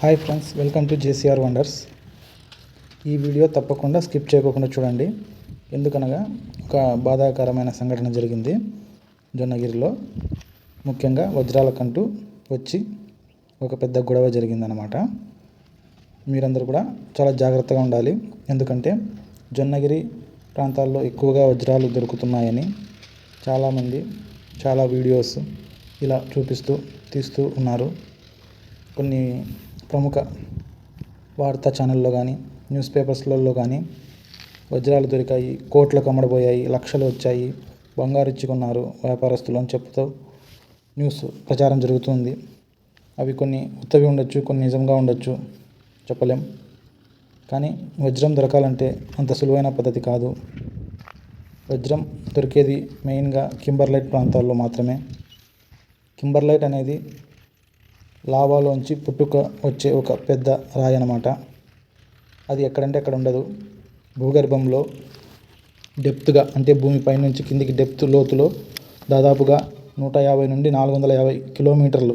Hi friends welcome to JCR wonders ఈ video తప్పకుండా skip చేయకుండా చూడండి. ఎందుకనగా ఒక బాధాకరమైన సంఘటన జరిగింది జొన్నగిరిలో. ముఖ్యంగా వజ్రాలకంటూ వచ్చి ఒక పెద్ద గొడవ జరిగిందనమాట మీరందరూ కూడా చాలా జాగ్రత్తగా ఉండాలి. ఎందుకంటే జొన్నగిరి ప్రాంతాల్లో ఎక్కువగా వజ్రాలు దొరుకుతున్నాయని చాలామంది చాలా వీడియోస్ ఇలా చూపిస్తూ తీస్తూ ఉన్నారు. కొన్ని ప్రముఖ వార్తా ఛానల్లో కానీ న్యూస్ పేపర్స్లలో కానీ వజ్రాలు దొరికాయి కోట్లకు అమ్మడపోయాయి లక్షలు వచ్చాయి బంగారు ఇచ్చుకున్నారు వ్యాపారస్తులు అని చెప్తూ న్యూస్ ప్రచారం జరుగుతుంది. అవి కొన్ని ఉత్తవి ఉండొచ్చు కొన్ని నిజంగా ఉండొచ్చు చెప్పలేం. కానీ వజ్రం దొరకాలంటే అంత సులువైన పద్ధతి కాదు. వజ్రం దొరికేది మెయిన్గా కింబర్లైట్ ప్రాంతాల్లో మాత్రమే. కింబర్లైట్ అనేది లావాలోంచి పుట్టుక వచ్చే ఒక పెద్ద రాయి అన్నమాట అది ఎక్కడంటే అక్కడ ఉండదు. భూగర్భంలో డెప్త్గా అంటే భూమిపై నుంచి కిందికి డెప్త్ లోతులో దాదాపుగా నూట యాభై నుండి నాలుగు వందల యాభై కిలోమీటర్లు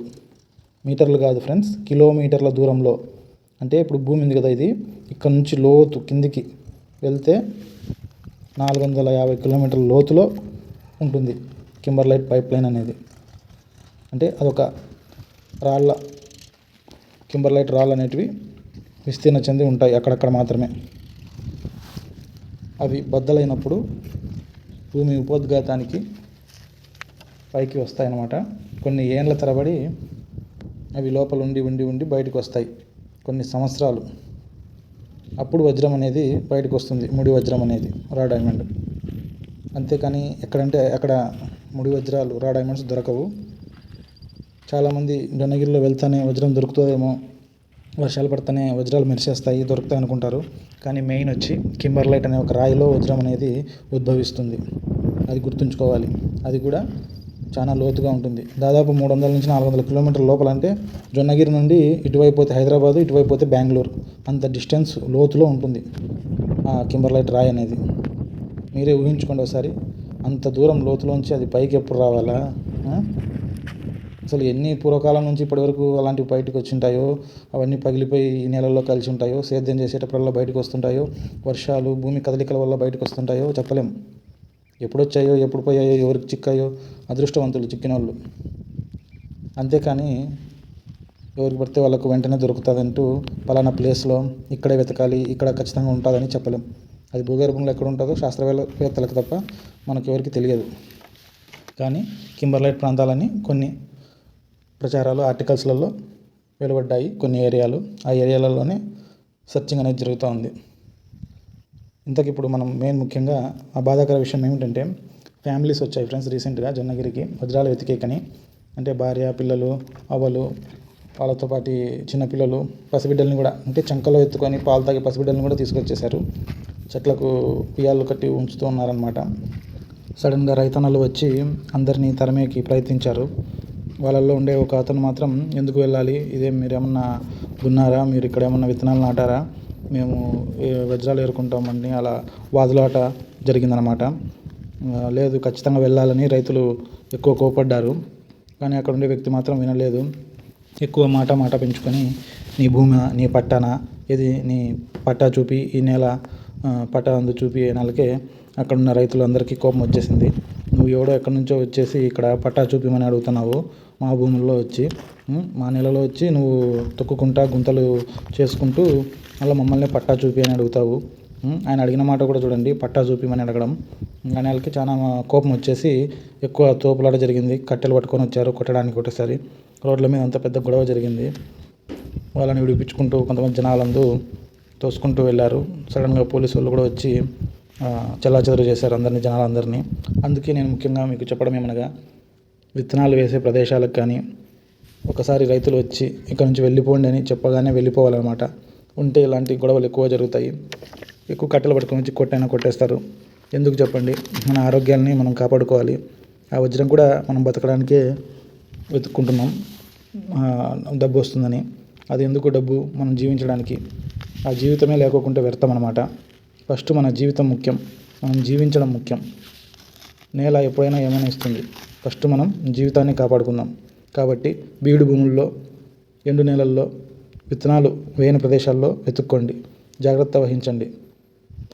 మీటర్లు కాదు ఫ్రెండ్స్ కిలోమీటర్ల దూరంలో. అంటే ఇప్పుడు భూమి ఉంది కదా ఇది ఇక్కడ నుంచి లోతు కిందికి వెళ్తే నాలుగు వందల యాభై కిలోమీటర్ల లోతులో ఉంటుంది కింబర్లైట్ పైప్ లైన్ అనేది. అంటే అదొక రాళ్ళ కింబర్లైట్ రాళ్ళు అనేటివి విస్తీర్ణ చెంది ఉంటాయి అక్కడక్కడ మాత్రమే. అవి బద్దలైనప్పుడు భూమి ఉపోద్ఘాతానికి పైకి వస్తాయన్నమాట. కొన్ని ఏండ్ల తరబడి అవి లోపల ఉండి ఉండి ఉండి బయటకు వస్తాయి. కొన్ని సంవత్సరాలు. అప్పుడు వజ్రం అనేది బయటకు వస్తుంది. ముడి వజ్రం అనేది రా డైమండ్. అంతేకాని ఎక్కడంటే అక్కడ ముడి వజ్రాలు రా డైమండ్స్ దొరకవు. చాలామంది జొన్నగిరిలో వెళ్తానే వజ్రం దొరుకుతుందేమో వర్షాలు పడితేనే వజ్రాలు మెరిసేస్తాయి దొరుకుతాయి అనుకుంటారు. కానీ మెయిన్ వచ్చి కింబర్లైట్ అనే ఒక రాయిలో వజ్రం అనేది ఉద్భవిస్తుంది. అది గుర్తుంచుకోవాలి. అది కూడా చాలా లోతుగా ఉంటుంది. దాదాపు మూడు వందల నుంచి నాలుగు వందల కిలోమీటర్ల లోపల అంటే జొన్నగిరి నుండి ఇటువైపు పోతే హైదరాబాదు ఇటువైపు పోతే బెంగళూరు. అంత డిస్టెన్స్ లోతులో ఉంటుంది ఆ కింబర్లైట్ రాయి అనేది. మీరే ఊహించుకోండి ఒకసారి. అంత దూరం లోతులోంచి అది పైకి ఎప్పుడు రావాలా? అసలు ఎన్ని పూర్వకాలం నుంచి ఇప్పటి వరకు అలాంటివి బయటకు వచ్చింటాయో అవన్నీ పగిలిపోయి ఈ నెలల్లో కలిసి ఉంటాయో సేద్యం చేసేటప్పుడల్లా బయటకు వస్తుంటాయో వర్షాలు భూమి కదలికల వల్ల బయటకు వస్తుంటాయో చెప్పలేం. ఎప్పుడు వచ్చాయో ఎప్పుడు పోయాయో ఎవరికి చిక్కాయో అదృష్టవంతులు చిక్కిన వాళ్ళు అంతేకాని ఎవరికి పడితే వాళ్ళకు వెంటనే దొరుకుతుందంటూ పలానా ప్లేస్లో ఇక్కడే వెతకాలి ఇక్కడ ఖచ్చితంగా ఉంటుందని చెప్పలేం. అది భూగర్భంలో ఎక్కడ ఉంటుందో శాస్త్రవేత్తలకు తప్ప మనకు ఎవరికి తెలియదు. కానీ కింబర్లైట్ ప్రాంతాలని కొన్ని. ప్రచారాలు ఆర్టికల్స్లలో వెలువడ్డాయి కొన్ని ఏరియాలు. ఆ ఏరియాలలోనే సెర్చింగ్ అనేది జరుగుతూ ఉంది. ఇంతకు ఇప్పుడు మనం మెయిన్ ముఖ్యంగా ఆ బాధాకర విషయం ఏమిటంటే ఫ్యామిలీస్ వచ్చాయి ఫ్రెండ్స్ రీసెంట్గా జొన్నగిరికి వజ్రాలు వెతికేకని. అంటే భార్య పిల్లలు అవ్వలు వాళ్ళతో పాటు చిన్నపిల్లలు పసిబిడ్డల్ని కూడా అంటే చంకలో ఎత్తుకొని పాలు తాగే పసిబిడ్డల్ని కూడా తీసుకొచ్చేసారు చెట్లకు పియాలు కట్టి ఉంచుతూ ఉన్నారనమాట సడన్గా రైతన్నలు వచ్చి అందరినీ తరమేకి ప్రయత్నించారు. వాళ్ళల్లో ఉండే ఒక అతను మాత్రం ఎందుకు వెళ్ళాలి? ఇదే మీరు ఏమన్నా దున్నారా మీరు ఇక్కడ ఏమన్నా విత్తనాలు నాటారా? మేము వజ్రాలు ఏరుకుంటామండి అలా వాదులాట జరిగిందనమాట లేదు ఖచ్చితంగా వెళ్ళాలని రైతులు ఎక్కువ కోపడ్డారు. కానీ అక్కడ ఉండే వ్యక్తి మాత్రం వినలేదు. ఎక్కువ మాట మాట పెంచుకొని నీ భూమి నీ పట్టాన ఇది నీ పట్టా చూపి ఈ నెల పట్ట పట్టా అందు చూపి నెలకే అక్కడ ఉన్న రైతులందరికీ కోపం వచ్చేసింది. నువ్వు ఎవడో ఎక్కడి నుంచో వచ్చేసి ఇక్కడ పట్టా చూపిమని అడుగుతున్నావు. మా భూముల్లో వచ్చి మా నెలలో వచ్చి నువ్వు తొక్కుకుంటా గుంతలు చేసుకుంటూ మళ్ళీ మమ్మల్ని పట్టా చూపి అని అడుగుతావు. ఆయన అడిగిన మాట కూడా చూడండి పట్టా చూపిమని అడగడం. ఆయన వాళ్ళకి చాలా కోపం వచ్చేసి ఎక్కువ తోపులాట జరిగింది. కట్టెలు పట్టుకొని వచ్చారు కొట్టడానికి ఒకటేసారి. రోడ్ల మీద అంత పెద్ద గొడవ జరిగింది. వాళ్ళని విడిపించుకుంటూ కొంతమంది జనాలందు తోసుకుంటూ వెళ్ళారు. సడన్గా పోలీసు వాళ్ళు కూడా వచ్చి చెల్లాచెదరు చేశారు అందరినీ జనాలందరినీ. అందుకే నేను ముఖ్యంగా మీకు చెప్పడం ఏమనగా విత్తనాలు వేసే ప్రదేశాలకు కానీ ఒకసారి రైతులు వచ్చి ఇక్కడ నుంచి వెళ్ళిపోండి అని చెప్పగానే వెళ్ళిపోవాలన్నమాట. ఉంటే ఇలాంటి గొడవలు ఎక్కువ జరుగుతాయి. ఎక్కువ కట్టెలు పట్టుకొని వచ్చి కొట్టైనా కొట్టేస్తారు. ఎందుకు చెప్పండి? మన ఆరోగ్యాన్ని మనం కాపాడుకోవాలి. ఆ వజ్రం కూడా మనం బతకడానికే వెతుక్కుంటున్నాం. డబ్బు వస్తుందని. అది ఎందుకు డబ్బు? మనం జీవించడానికి. ఆ జీవితమే లేకోకుండా వ్యర్థం అనమాట ఫస్ట్ మన జీవితం ముఖ్యం. మనం జీవించడం ముఖ్యం. నేల ఎప్పుడైనా ఏమైనా ఇస్తుంది. ఫస్ట్ మనం జీవితాన్ని కాపాడుకుందాం. కాబట్టి బీడు భూముల్లో ఎండు నేలల్లో విత్తనాలు వేయని ప్రదేశాల్లో వెతుక్కోండి. జాగ్రత్త వహించండి.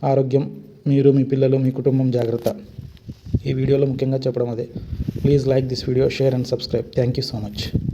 ఆరోగ్యం మీరు మీ పిల్లలు మీ కుటుంబం జాగ్రత్త. ఈ వీడియోలో ముఖ్యంగా చెప్పడం అదే. Please like this video share and subscribe. Thank you so much.